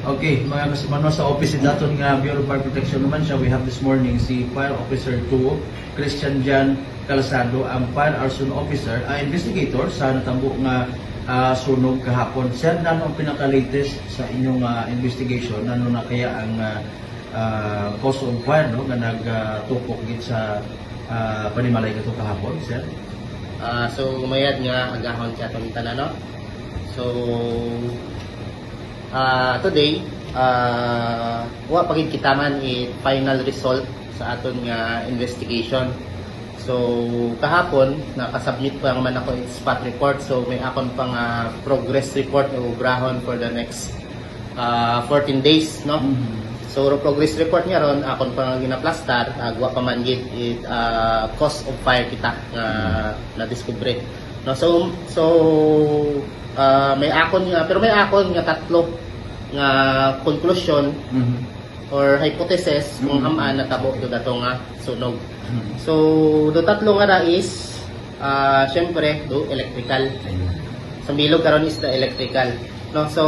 Okay, mga kasimano sa office daton nga Bureau of Fire Protection naman siya, we have this morning si Fire Officer 2, Christian Jan Calzado, ang Fire Arson Officer, ah, investigator sa natambo nga ah, sunog kahapon. Sir, nano ang pinaka-latest sa inyong ah, investigation? Nano na kaya ang ah, ah, cause of fire no, nga nagtupok gid sa ah, panimalay kato kahapon, sir? Ah, so umayad nga agahon siya itong tanan? So, ah today, ah wa pagid kita man i final result sa aton nga investigation. So, kahapon, nakasubmit pa man ako its spot report. So, may akon pang ah, progress report na ubrahon for the next ah 14 days, no? So, ro progress report niya ron, akon pa ginaplastar, agwa pa man gid it uh, cause of fire kita nga na discover. No, so so ah, may akon nga pero may akon nga tatlo nga conclusion Mhm. or hypothesis kung Mhm. hamaan na tabo do dato nga sunog. Mhm. So, do tatlo nga na is ah syempre do electrical sa bilog karon is the electrical no so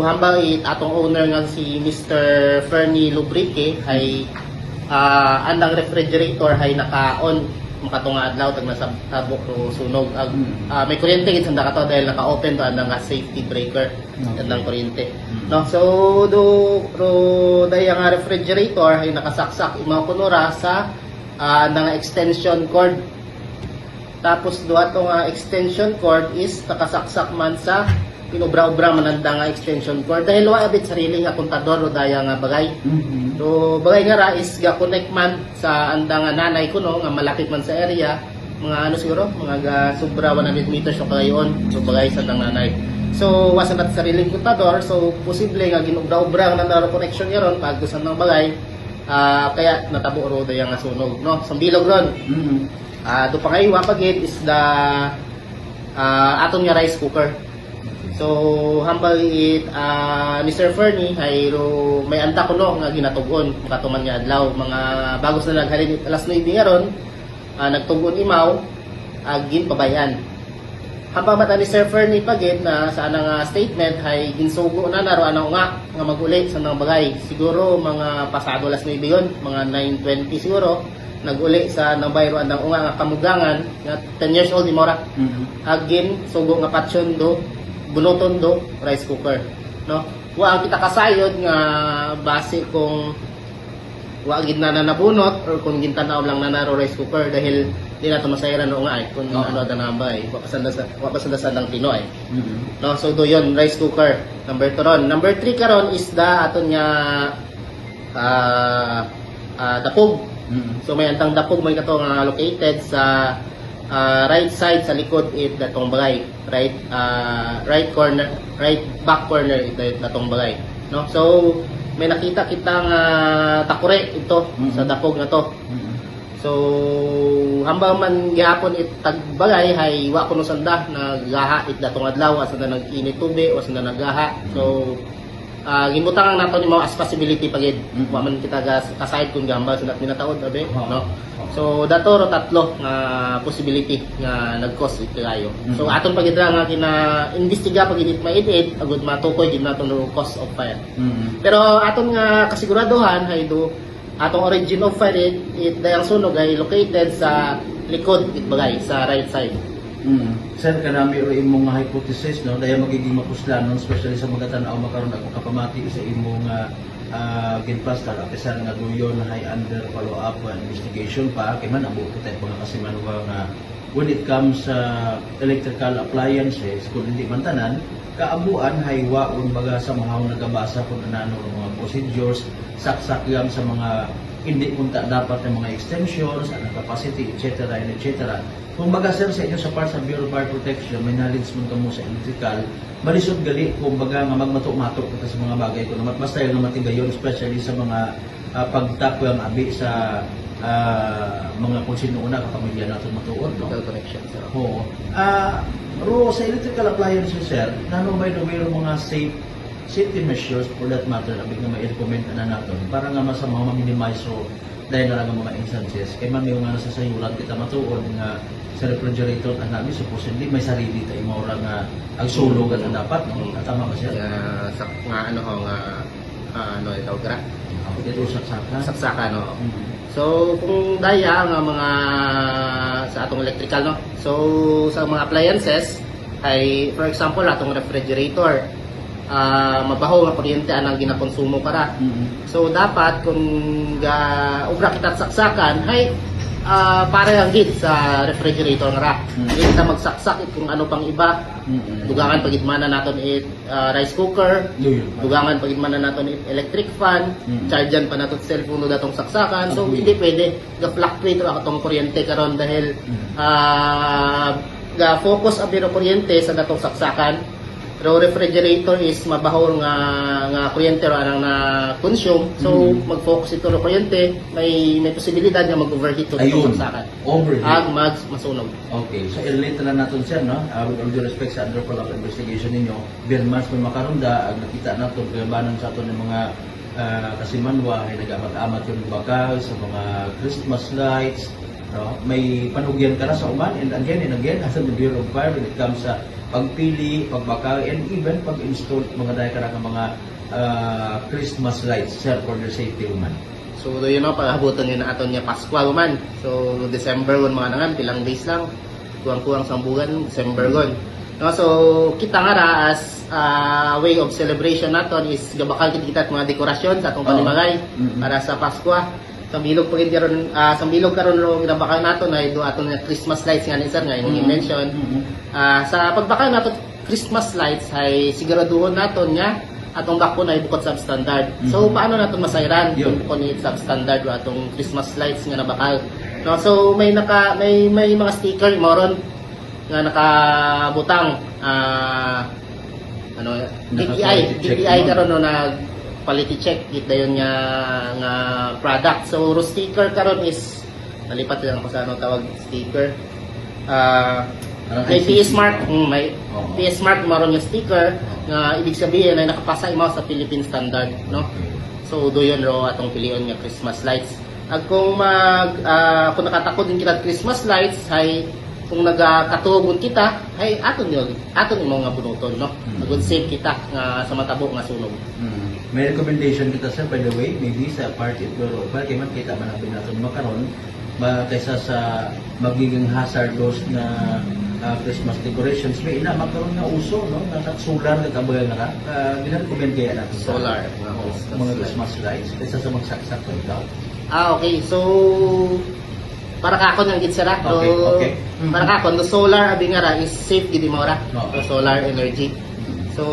hambang it atong owner nga si Mr. Fernie Lubrique ay ah andang refrigerator ay naka-on makatunga adlaw tag nasa tabok ro sunog ag Mm. ah, may kuryente gid sanda kato dahil naka-open to nga safety breaker Okay. andang kuryente Mm. no so do ro dahil nga refrigerator ay nakasaksak imaw kunura sa ah, nga extension cord tapos duha to nga extension cord is nakasaksak man sa inubra-ubra man anda nga extension cord dahil wa abit sarili nga kontador o daya nga bagay. Mhm. So bagay nga ra is ga connect man sa anda nga nanay ko no nga malapit man sa area mga ano siguro mga ga sobra 100 meters o kayon so bagay sa tang nanay. So wasa nat sariling kontador so posible nga ginubra-ubra nga nandaro connection niya ron pag gusto ng bagay ah, kaya natabo ro daya nga sunog no. Sa bilog ron Mhm. Ah, do pangaywa pagit is the ah, aton nga rice cooker. So hambal it ah, Mr. Fernie ay ro may anta ko no nga ginatugon makatuman nga adlaw mga bagos na naghalin alas 9 nga ron ah, nagtugon imaw agin pabayan. Hamba mata ni Sir Fernie pagit na sa anang nga statement ay ginsugo na naro ano nga nga maguli sa mga bagay. Siguro mga pasado alas 9 yun, mga 9:20 siguro naguli sa nabayro andang unga nga kamugangan nga 10 years old ni Mora Mhm. agin sugo nga patsyon do bunuton do rice cooker no wa kita kasayod nga base kung wa gid na nabunot or kung gintanaw lang na naro rice cooker dahil di na masayran no nga ay kung Oo. ano da nambay wa pasanda sa wa pasanda sa lang Pinoy Mhm. no so do yon rice cooker number 2 ron number 3 karon is da aton nga ah ah, dapog Mhm. So may antang dapog may kato nga located sa ah, right side sa likod it datong bagay. Right ah, right corner, right back corner it datong bagay. No? So may nakita kita nga takure ito Mhm. sa dapog na to. Mhm. So hambang man gihapon it tagbagay hay wa kuno sanda nagaha it datong adlaw asa na nag-init tubig o asa na nagaha. So ah gimutangan nato ni mga as possibility pagid. Mhm. Wa man kita gas kasayod kung gamba sunat minataod abe, Oo. no? So dato ro tatlo nga possibility nga nag-cause ito kayo. So Mhm. aton pagid ra nga kina investiga pagid it maiid agud matukoy gid naton ro cause of fire. Mhm. Pero aton nga kasiguraduhan hay do atong origin of fire it, it dayang sunog ay located sa likod it bagay sa right side. Mm. Sir, kanami o imong hypothesis, no? Dahil magiging mapuslanon, especially sa mga tanaw makaroon ako kapamati sa imong uh, uh, ginpastar, apisan nga duyon hay under follow-up uh, investigation pa, kay man ang buko tayo mga kasimanwa nga when it comes sa electrical appliances, kung hindi man tanan, kaabuan hay waon baga sa mga nagabasa kung ano ng mga procedures, saksak sa mga hindi punta dapat ng mga extensions, ano capacity, etc. and etc. Kung baga sir sa inyo sa part sa Bureau of Fire Protection, may knowledge mo kamo sa electrical, malisod gali kung baga nga magmatok-matok kita sa mga bagay ko naman basta yung matigayon especially sa mga uh, pagtakwang abi sa ah, mga kung sino una kapamilya natin matuod. No? Electrical connection. So, Oo. Ah, ro sa electrical appliances sir, nano ba yung mayroong mga safe safety measures for that matter abig nga ma-recommend na natin para nga mas mga ma-minimize ro dahil na lang ang mga instances kay man yung nga nasa sayulan kita matuod nga sa refrigerator ang namin supposedly may sarili tayo mo nga ang at ang dapat no Mm. tama ba siya Nga, sa nga ano ho nga ah, ano ito gra ito saksakan saksakan no Mm. So kung daya nga mga sa atong electrical no. So sa mga appliances ay for example atong refrigerator ah mabaho nga kuryente anang ginakonsumo para. Mm. So dapat kung ga ubra kita saksakan ay ah parehang gid sa refrigerator nga ra. Mm. Kita magsaksak it kung ano pang iba. Mm. Dugangan pagidmana naton it ah, rice cooker, Yun. dugangan pagidmana naton it electric fan, Mm. chargean pa naton cellphone no datong saksakan. So Mm. hindi pwede ga fluctuate ra atong kuryente karon dahil Mm. ah ga focus ang kuryente sa datong saksakan. Pero refrigerator is mabahol nga nga kuryente ra anang na consume. So Mm. mag-focus ito sa kuryente, may may posibilidad nga mag-overheat to Ayun. datong saksakan. Overheat. Ag mag masunog. Okay, so i-relate na natin siya, no? Uh, with all due respect sa under follow-up investigation ninyo, Birmans may makarunda, ang nakita natin, gabanan sa ato ng mga uh, kasimanwa, ay nagamat-amat yung bakal sa mga Christmas lights, no? May panugyan ka na sa uman, and again and again, as the Bureau of Fire, when it comes sa pagpili, pagbakal, and even pag-install mga dahil ka ng mga uh, Christmas lights, sir, for your safety uman. So, do yun know, paghabutan yun na aton niya Pasko man. So, December gon mga nangan, pilang days lang. Kuwang-kuwang sambugan, December gon. No, so, kita nga ra as ah, way of celebration naton is gabakal kita kita at mga dekorasyon sa atong panimagay Mhm. para sa Pasko. Sa bilog po karon ah, sa bilog karon ro gabakal naton ay do aton nga Christmas lights nga ni sir nga imong Mhm. i-mention. Mhm. Ah, sa pagbakal nato Christmas lights ay siguraduhon naton nga atong bakon ay bukod substandard. So Mhm. paano naton masayran Yun. kung ni substandard o atong Christmas lights nga nabakal. No, so may naka may may mga sticker moron nga nakabutang ah ano DTI Naka-quality check DTI mo. karon no nag quality check git dayon nga nga product. So ro sticker karon is nalipat lang ko sa ano tawag sticker. Ah Parang may. PS Mark, mm, may Oo. PS Mark maron yung sticker nga ibig sabihin ay nakapasa imo sa Philippine standard, no? So do yun ro atong pilion nga Christmas lights. Ag kung mag ah, kung nakatakod din kita Christmas lights ay kung nagakatugon kita ay aton yun aton imo nga bunuton no. Hmm. Good save kita nga sa matabo nga sunog. Mm. May recommendation kita sir, by the way, maybe sa party Opal, kaya man kita man natin natin makaroon, ba, kaysa sa magiging hazardous na ah, Christmas decorations, may ina makaroon nga uso, no? Na na- solar na kabayan na ka. Uh, Ginarrecommend kaya natin sa- Solar, mga Oo, Christmas mga lights. Christmas lights, kaysa sa magsaksak ng. Ah, okay. So, para ka ako ng gitsara. Okay, okay. Para ka ako, no solar abi nga ra is safe gid mo ra. So, solar energy. So,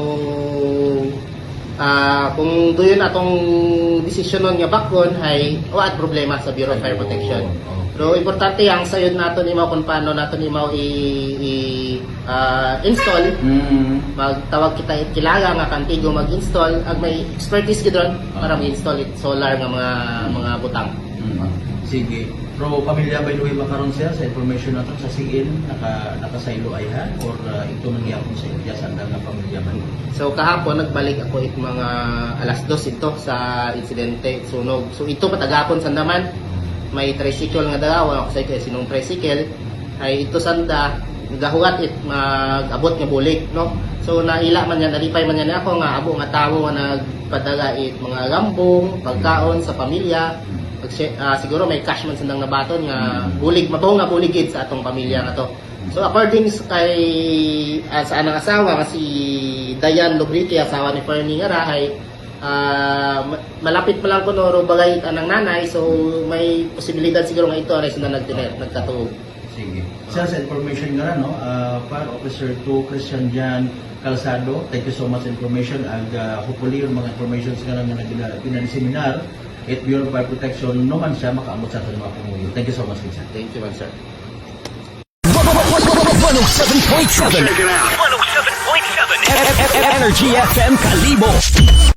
ah kung doon atong desisyon nga bakon ay waat problema sa Bureau of Fire Protection. Pero importante ang sayod nato ni kung paano nato ni i, i ah, install Mm. magtawag kita kilaga nga kantigo mag-install ag may expertise gid ron para ma-install it solar nga mga mga butang. Sige. Pero pamilya by the way makaroon siya sa information natin sa CN naka nakasaylo ay ha or uh, ito nangyapon sa India sa nga pamilya man. So kahapon nagbalik ako it mga alas dos ito sa insidente sunog. So ito patagapon sandaman may tricycle nga dalawa ako sa kay sinong tricycle ay ito sanda gahuat it mag-abot nga bulik no. So naila man yan nalipay man yan ako nga abo nga tawo nga nagpadaga it mga gambong, pagkaon sa pamilya. Pag, ah, siguro may cash man sandang nabaton nga bulig mabaho nga buligid sa atong pamilya nga to. So according sa kay ah, sa anang asawa nga si Dayan Lubriti asawa ni Fernie nga ra ay ah, ma- malapit pa lang ko no ro bagay anang nanay so may posibilidad siguro nga ito ay sila nagtinet nagkatuog. Sige. Sir, sa information nga no, uh, Fire Officer 2, Christian Jan Calzado, thank you so much information. Ag uh, hopefully yung mga informations nga nga na pinag-seminar at Bureau of Fire Protection, no man siya makaamot sa ating mga pumuyo. Thank you so much, Vincent. Thank you man sir. 107.7 Check it out. 107.7 Energy FM Kalibo